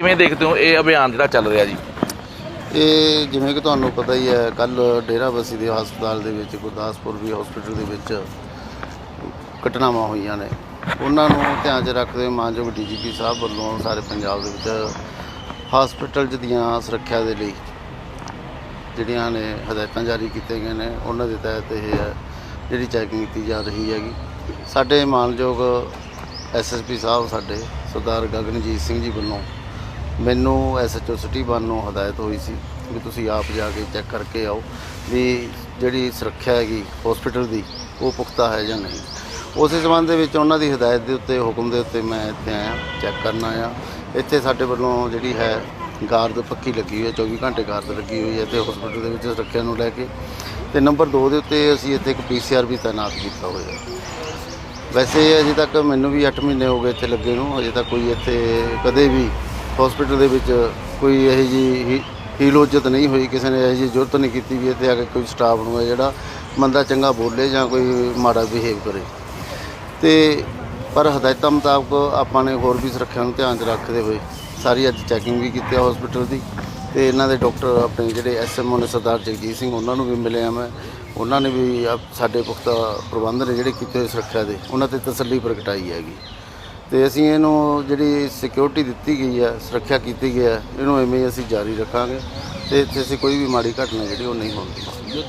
ਕਿਵੇਂ ਦੇਖਦੇ ਹੋ ਇਹ ਅਭਿਆਨ ਜਿਹੜਾ ਚੱਲ ਰਿਹਾ ਜੀ? ਇਹ ਜਿਵੇਂ ਕਿ ਤੁਹਾਨੂੰ ਪਤਾ ਹੀ ਹੈ ਕੱਲ ਡੇਰਾਬੱਸੀ ਦੇ ਹਸਪਤਾਲ ਦੇ ਵਿੱਚ, ਗੁਰਦਾਸਪੁਰ ਵੀ ਹਸਪੀਟਲ ਦੇ ਵਿੱਚ ਘਟਨਾਵਾਂ ਹੋਈਆਂ ਨੇ। ਉਹਨਾਂ ਨੂੰ ਧਿਆਨ 'ਚ ਰੱਖਦੇ ਹੋਏ ਮਾਨਯੋਗ ਡੀਜੀਪੀ ਸਾਹਿਬ ਵੱਲੋਂ ਸਾਰੇ ਪੰਜਾਬ ਦੇ ਵਿੱਚ ਹਸਪੀਟਲ 'ਚ ਦੀਆਂ ਸੁਰੱਖਿਆ ਦੇ ਲਈ ਜਿਹੜੀਆਂ ਨੇ ਹਦਾਇਤਾਂ ਜਾਰੀ ਕੀਤੀਆਂ ਗਈਆਂ ਨੇ, ਉਹਨਾਂ ਦੇ ਤਹਿਤ ਇਹ ਹੈ, ਜਿਹੜੀ ਚੈਕਿੰਗ ਕੀਤੀ ਜਾ ਰਹੀ ਹੈਗੀ। ਸਾਡੇ ਮਾਨਯੋਗ ਐਸਐਸਪੀ ਸਾਹਿਬ, ਸਾਡੇ ਸਰਦਾਰ ਗਗਨਜੀਤ ਸਿੰਘ ਜੀ ਵੱਲੋਂ ਮੈਨੂੰ ਐਸਐਚਓ ਸਿਟੀ ਵੱਲ ਨੂੰ ਹਦਾਇਤ ਹੋਈ ਸੀ ਵੀ ਤੁਸੀਂ ਆਪ ਜਾ ਕੇ ਚੈੱਕ ਕਰਕੇ ਆਓ ਵੀ ਜਿਹੜੀ ਸੁਰੱਖਿਆ ਹੈਗੀ ਹਸਪੀਟਲ ਦੀ, ਉਹ ਪੁਖਤਾ ਹੈ ਜਾਂ ਨਹੀਂ। ਉਸੇ ਸੰਬੰਧ ਦੇ ਵਿੱਚ ਉਹਨਾਂ ਦੀ ਹਦਾਇਤ ਦੇ ਉੱਤੇ, ਹੁਕਮ ਦੇ ਉੱਤੇ ਮੈਂ ਇੱਥੇ ਆਇਆ ਚੈੱਕ ਕਰਨ ਆਇਆ। ਇੱਥੇ ਸਾਡੇ ਵੱਲੋਂ ਜਿਹੜੀ ਹੈ ਗਾਰਦ ਪੱਕੀ ਲੱਗੀ ਹੋਈ ਹੈ 24 ਘੰਟੇ ਗਾਰਦ ਲੱਗੀ ਹੋਈ ਹੈ ਤੇ ਹਸਪੀਟਲ ਦੇ ਵਿੱਚ ਸੁਰੱਖਿਆ ਨੂੰ ਲੈ ਕੇ। ਤੇ ਨੰਬਰ 2 ਦੇ ਉੱਤੇ ਅਸੀਂ ਇੱਥੇ ਇੱਕ ਪੀਸੀਆਰ ਵੀ ਤਾਇਨਾਤ ਕੀਤਾ ਹੋਇਆ ਵੈਸੇ ਅਜੇ ਤੱਕ ਮੈਨੂੰ ਵੀ 8 ਮਹੀਨੇ ਹੋ ਗਏ ਇੱਥੇ ਲੱਗੇ ਨੂੰ, ਅਜੇ ਤੱਕ ਕੋਈ ਇੱਥੇ ਕਦੇ ਵੀ ਹਸਪੀਟਲ ਦੇ ਵਿੱਚ ਕੋਈ ਇਹੋ ਜੀ ਹੀਲੋਜਤ ਨਹੀਂ ਹੋਈ, ਕਿਸੇ ਨੇ ਇਹੋ ਜੀ ਜ਼ਰੂਰਤ ਨਹੀਂ ਕੀਤੀ ਵੀ ਇੱਥੇ ਆ ਕੇ ਕੋਈ ਸਟਾਫ ਨੂੰ ਹੈ ਜਿਹੜਾ ਬੰਦਾ ਚੰਗਾ ਬੋਲੇ ਜਾਂ ਕੋਈ ਮਾੜਾ ਬਿਹੇਵ ਕਰੇ। ਤੇ ਪਰ ਹਦਾਇਤਾਂ ਮੁਤਾਬਕ ਆਪਾਂ ਨੇ ਹੋਰ ਵੀ ਸੁਰੱਖਿਆ ਨੂੰ ਧਿਆਨ 'ਚ ਰੱਖਦੇ ਹੋਏ ਸਾਰੀ ਅੱਜ ਚੈਕਿੰਗ ਵੀ ਕੀਤੀ ਆ ਹਸਪੀਟਲ ਦੀ ਤੇ ਇਹਨਾਂ ਦੇ ਡਾਕਟਰ ਆਪਣੇ ਜਿਹੜੇ ਐਸਐਮਓ ਨੇ ਸਰਦਾਰ ਜਗਜੀਤ ਸਿੰਘ, ਉਹਨਾਂ ਨੂੰ ਵੀ ਮਿਲਿਆ ਮੈਂ। ਉਹਨਾਂ ਨੇ ਵੀ ਆਪ- ਸਾਡੇ ਪੁਖਤਾ ਪ੍ਰਬੰਧ ਨੇ ਜਿਹੜੇ ਕੀਤੇ ਹੋਏ ਸੁਰੱਖਿਆ ਦੇ, ਉਹਨਾਂ ਤੇ ਤਸੱਲੀ ਪ੍ਰਗਟਾਈ ਹੈਗੀ। ਤੇ ਅਸੀਂ ਇਹਨੂੰ ਜਿਹੜੀ ਸਿਕਿਉਰਿਟੀ ਦਿੱਤੀ ਗਈ ਹੈ, ਸੁਰੱਖਿਆ ਕੀਤੀ ਗਈ ਹੈ, ਇਹਨੂੰ ਐਵੇਂ ਹੀ ਅਸੀਂ ਜਾਰੀ ਰੱਖਾਂਗੇ ਤੇ ਇੱਥੇ ਅਸੀਂ ਕੋਈ ਵੀ ਮਾੜੀ ਘਟਨਾ ਜਿਹੜੀ ਉਹ ਨਹੀਂ ਹੋਣ। ਦੇਵਾਂਗੇ